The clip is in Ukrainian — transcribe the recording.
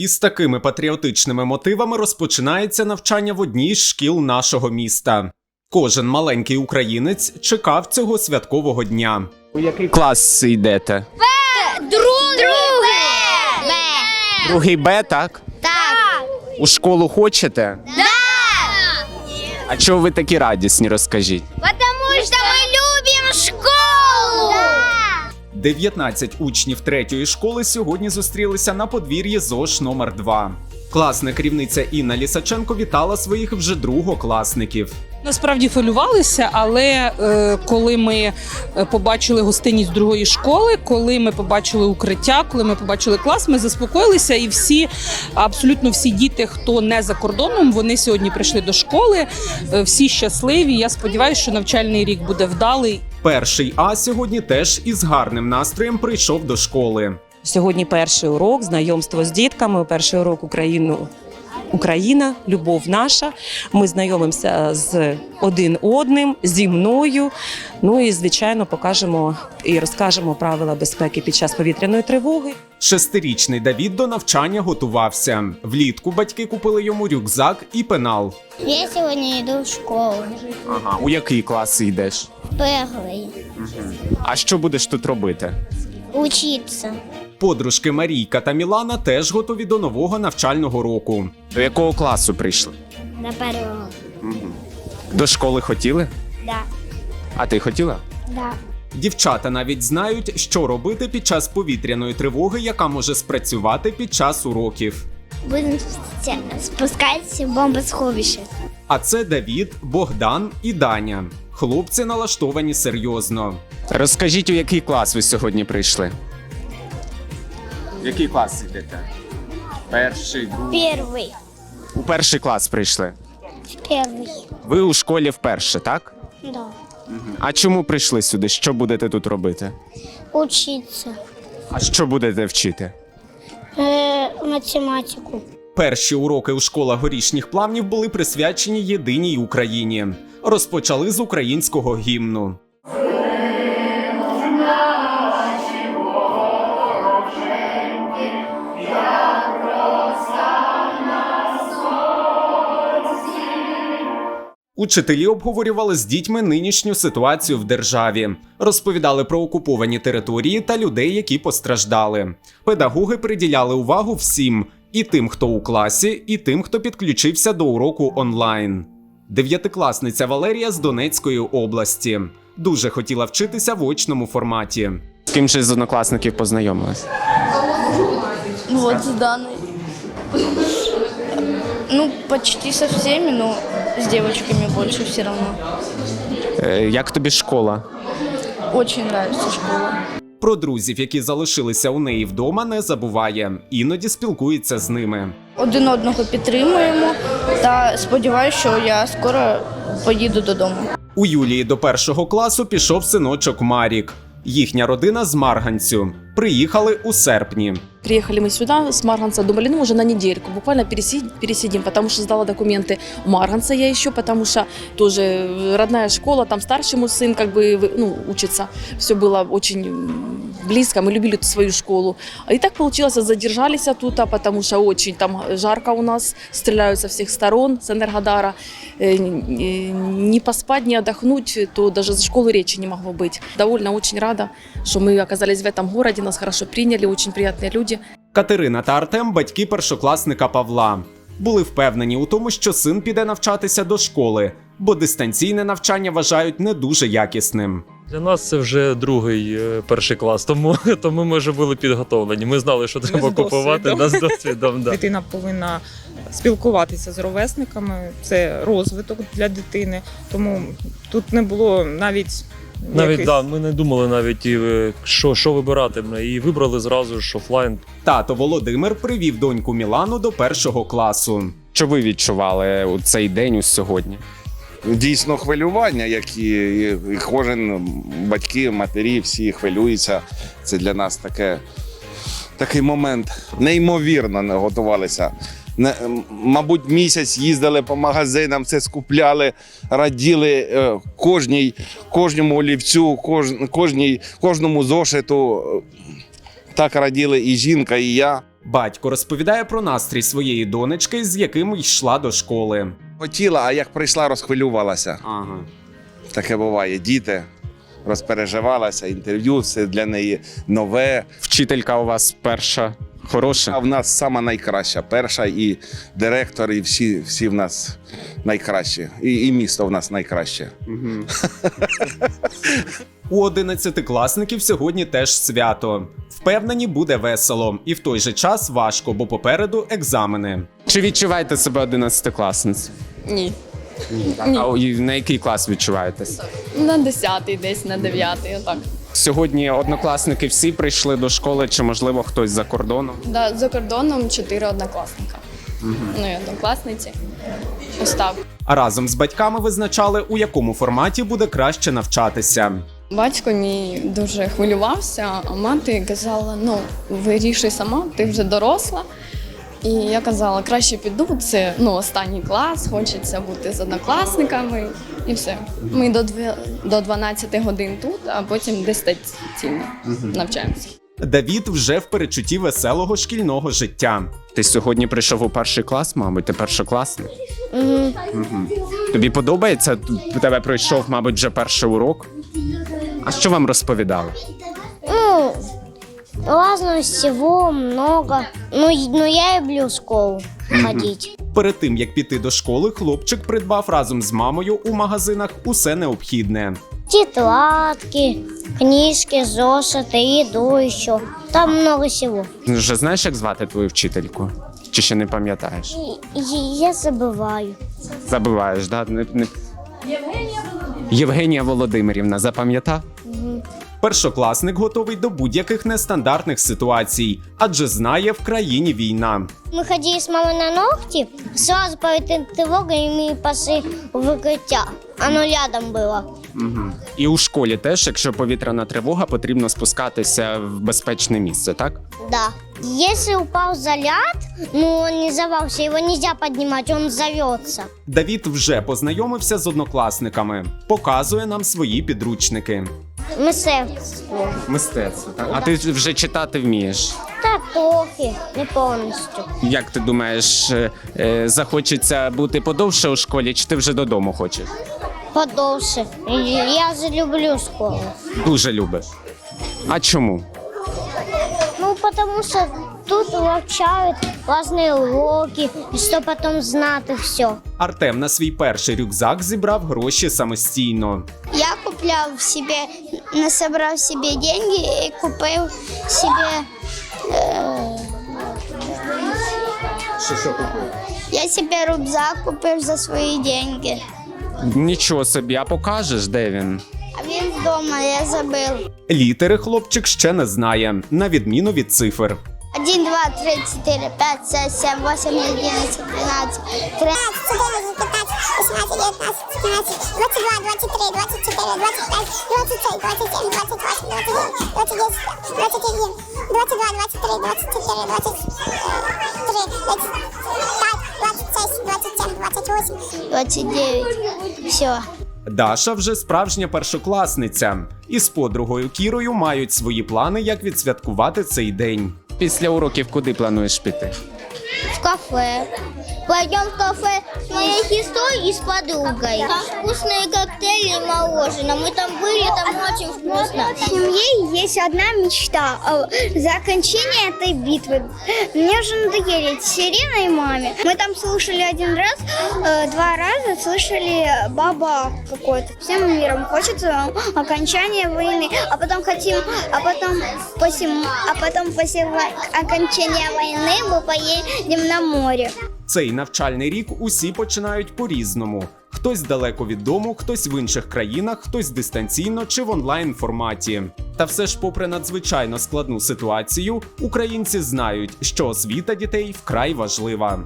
Із такими патріотичними мотивами розпочинається навчання в одній з шкіл нашого міста. Кожен маленький українець чекав цього святкового дня. У який клас йдете? Другий Б. Другий Б, так? Так. У школу хочете? Да. А чого ви такі радісні, розкажіть? 19 учнів третьої школи сьогодні зустрілися на подвір'ї ЗОШ номер 2 Класна керівниця Інна Лісаченко вітала своїх вже другокласників. Насправді хвилювалися, але е, коли ми е, побачили гостинність другої школи, коли ми побачили укриття, коли ми побачили клас, ми заспокоїлися, і всі, абсолютно всі діти, хто не за кордоном, вони сьогодні прийшли до школи. е, всі щасливі. Я сподіваюся, що навчальний рік буде вдалий. Перший А сьогодні теж із гарним настроєм прийшов до школи. Сьогодні перший урок, знайомство з дітками, перший урок Україну. Україна, любов наша. Ми знайомимося з один одним, зі мною. Ну і звичайно покажемо і розкажемо правила безпеки під час повітряної тривоги. Шестирічний Давід до навчання готувався. Влітку батьки купили йому рюкзак і пенал. Я сегодня иду в школу. Ага. У який клас йдеш? Первый. А що будеш тут робити? Учиться. Подружки Марійка та Мілана теж готові до нового навчального року. До якого класу прийшли? До первого. До школи хотіли? Да. А ти хотіла? Да. Дівчата навіть знають, що робити під час повітряної тривоги, яка може спрацювати під час уроків. Будем спускать в бомбосховище. А це Давід, Богдан і Даня. Хлопці налаштовані серйозно. Розкажіть, у який клас ви сьогодні прийшли? В який клас йдете? Перший, другий. Первый. У перший клас прийшли. Первый. Ви у школі вперше, так? Да. А чому прийшли сюди? Що будете тут робити? Учиться. А що будете вчити? Э, математику. Перші уроки у школах горішніх плавнів були присвячені єдиній Україні. Розпочали з українського гімну. Учителі обговорювали з дітьми нинішню ситуацію в державі, розповідали про окуповані території та людей, які постраждали. Педагоги приділяли увагу всім і тим, хто у класі, і тим, хто підключився до уроку онлайн. Дев'ятикласниця Валерія з Донецької області дуже хотіла вчитися в очному форматі. З ким ще з однокласників познайомились? Вот с Даной. Ну, почти со всеми, но с девочками больше все равно. Е, як тобі школа? Очень нравится школа. Про друзів, які залишилися у неї вдома, не забуває, іноді спілкується з ними. Один одного підтримуємо та сподіваюся, що я скоро поїду додому. У Юлії до першого класу пішов синочок Марік. Їхня родина з Марганцю Приїхали у серпні. Приехали мы сюда с Марганца, думали, ну, уже на недельку, буквально пересидим, пересидим, потому что сдала документы у Марганца я еще, потому что тоже родная школа, там старший мой сын как бы вы- ну, учится. Все было очень м, близко, мы любили эту свою школу. И так получилось, задержались тут, а потому что очень там жарко у нас, стреляют со всех сторон, с Энергодара. Э, э, Не поспать, не отдохнуть, то даже за школы речи не могло быть. Довольно очень рада, что мы оказались в этом городе, нас хорошо приняли, очень приятные люди. Катерина та Артем батьки першокласника Павла. Були впевнені у тому, що син піде навчатися до школи, бо дистанційне навчання вважають не дуже якісним. Для нас це вже другий е, перший клас, тому, тому ми вже були підготовлені. Ми знали, що треба з купувати досвідом. да, з досвідом. Да. Дитина повинна спілкуватися з ровесниками. Це розвиток для дитини. Тому тут не було навіть Навіть да, ми не думали навіть і, е, що, що вибирати. І вибрали зразу ж офлайн. Тато Володимир привів доньку Мілану до першого класу. Що ви відчували у цей день у сьогодні? дійсно хвилювання, які і кожен батьки, матері, всі хвилюються. Це для нас таке, такий момент. Неймовірно не готувалися. Не, мабуть, місяць їздили по магазинам, це скупляли, раділи е, кожній, кожному олівцю, кож, кожній, кожному зошиту. Так раділи і жінка, і я. Батько розповідає про настрій своєї донечки, з яким йшла до школи. Хотіла, а як прийшла, розхвилювалася. Ага. Таке буває. Діти розпереживалася, інтерв'ю, все для неї нове. Вчителька у вас перша А хороша. в нас сама найкраща. Перша і директор, і всі, всі в нас найкращі. І, і місто в нас найкраще. У одинадцятикласників сьогодні теж свято. Впевнені, буде весело, і в той же час важко, бо попереду екзамени. Чи відчуваєте себе одинадцятикласницею? Ні. А у- і на який клас відчуваєтесь? На 10-й, десь на 9-й, отак. Сьогодні однокласники всі прийшли до школи, чи можливо хтось за кордоном? Да, за кордоном чотири однокласника. Ну і однокласниці. Ось так. А разом з батьками визначали, у якому форматі буде краще навчатися. Батько мій дуже хвилювався, а мати казала: ну, вирішуй сама, ти вже доросла. І я казала, краще піду, це ну, останній клас, хочеться бути з однокласниками і все. Ми до, дві, до 12 годин тут, а потім дистанційно навчаємося. Давід вже в перечутті веселого шкільного життя. Ти сьогодні прийшов у перший клас, мабуть, ти першокласник. Мгм. Тобі подобається? У тебе пройшов, мабуть, вже перший урок. А що вам розповідали? Ну, разного всего много. Ну, ну я люблю в школу ходить. Перед тим як піти до школи, хлопчик придбав разом з мамою у магазинах усе необхідне. Тетрадки, книжки, зошиты, еду еще. Там много всего. Вже знаєш, як звати твою вчительку? Чи ще не пам'ятаєш? И- и я забываю. Забуваєш, да? Не, не... Євгенія Володимирівна, запам'ятав? Першокласник готовий до будь-яких нестандартних ситуацій, адже знає в країні війна. Мы ходили с мамой на ногти, сразу перед тревогой мы пошли в укрытие. Оно рядом было. Угу. І у школі теж, якщо повітряна тривога, потрібно спускатися в безпечне місце, так? Да. Если упал заряд, ну он не взорвался, его нельзя поднимать, он взорвется. Давід вже познайомився з однокласниками, показує нам свої підручники. Мистецтво. Мистецтво. Так? А ти вже читати вмієш. Так трохи, не повністю. Як ти думаєш, е, е, захочеться бути подовше у школі, чи ти вже додому хочеш? Подовше. Я же люблю школу. Дуже любиш. А чому? Ну, потому что тут вивчають разные уроки, и что потом знати все. Артем на свій перший рюкзак зібрав гроші самостійно. Я купляв себе, насобрав себе деньги і купив себе. Е... Я себе рюкзак купив за свої деньги. Нічого собі, а покажеш, де він? А він вдома, я забив. Літери хлопчик ще не знає, на відміну від цифр. 1, 2, 3, 4, 5, 6, 7, 8, 11, 12, 13. 14, 15, 18, 19, 17, 22, 23, 24, 25, 26, 27, 28, 29, 30, 31, 22, 23, 24, 23, 25, 26, 27, 28. 29. Все. Даша вже справжня першокласниця, і з подругою Кірою мають свої плани, як відсвяткувати цей день. Після уроків куди плануєш піти? Кафе. Пойдем в кафе с моей сестрой и с подругой. Там вкусные коктейли и мороженое. Мы там были, там очень вкусно. В семье есть одна мечта. э, За окончание этой битвы. Мне уже надоели эти сирены и маме. Мы там слушали один раз, э, два раза слышали баба какой-то. Всем миром хочется окончания войны, а потом хотим, а потом после, а потом после окончания войны мы поедем на море. Цей навчальний рік усі починають по-різному. Хтось далеко від дому, хтось в інших країнах, хтось дистанційно чи в онлайн форматі. Та все ж, попри надзвичайно складну ситуацію, українці знають, що освіта дітей вкрай важлива.